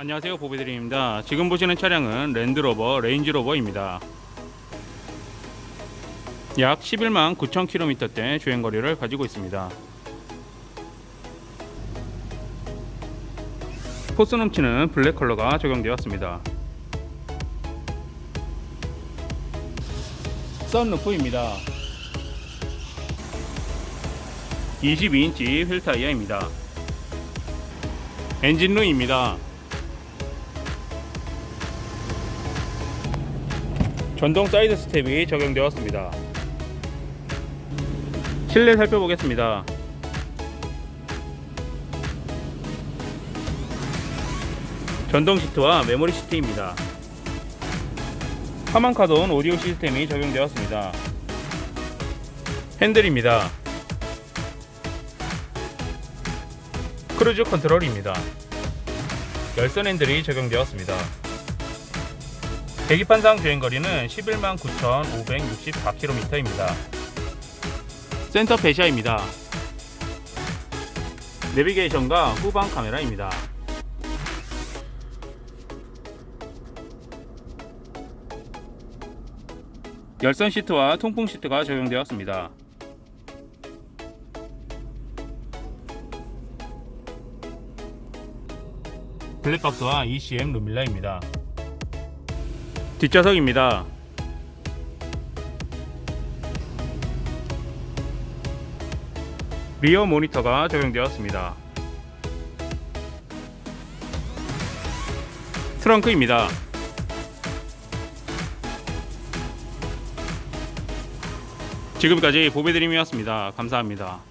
안녕하세요 보배드림입니다. 지금 보시는 차량은 랜드로버 레인지로버입니다. 약 11만 9천 킬로미터대 주행거리를 가지고 있습니다. 포스 넘치는 블랙 컬러가 적용되었습니다. 썬루프입니다. 22인치 휠 타이어입니다. 엔진룸입니다 전동 사이드 스텝이 적용되었습니다. 실내 살펴보겠습니다. 전동 시트와 메모리 시트입니다. 하만 카돈 오디오 시스템이 적용되었습니다. 핸들입니다. 크루즈 컨트롤입니다. 열선 핸들이 적용되었습니다. 계기판상 주행거리는 11만 9,564km입니다. 센터 배시아입니다. 내비게이션과 후방 카메라입니다. 열선 시트와 통풍 시트가 적용되었습니다. 블랙박스와 ECM 루밀라입니다. 뒷좌석입니다. 리어 모니터가 적용되었습니다. 트렁크입니다. 지금까지 보배드림이었습니다. 감사합니다.